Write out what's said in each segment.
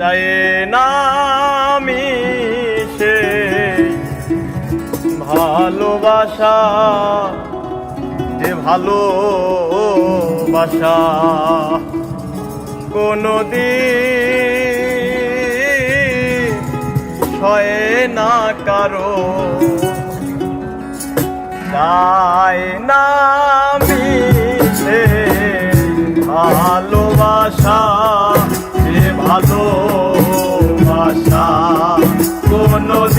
চাই না আমি সে ভালোবাসা, যে ভালোবাসা কোনো দিন ছয় না কারও। চাই না আমি সে ভালোবাসা।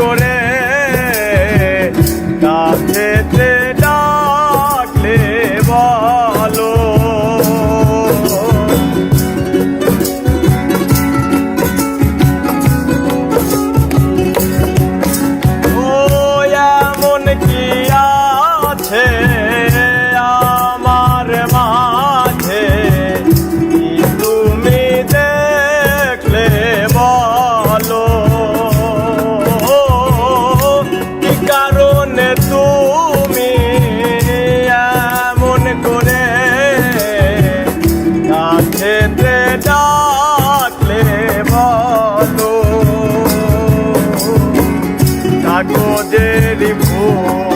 করে Lago dele foi.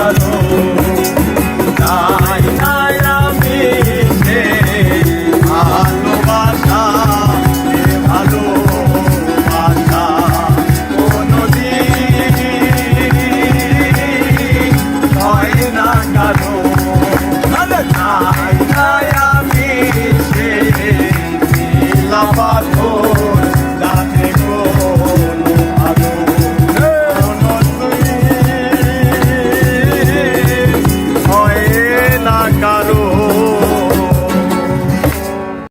জানো না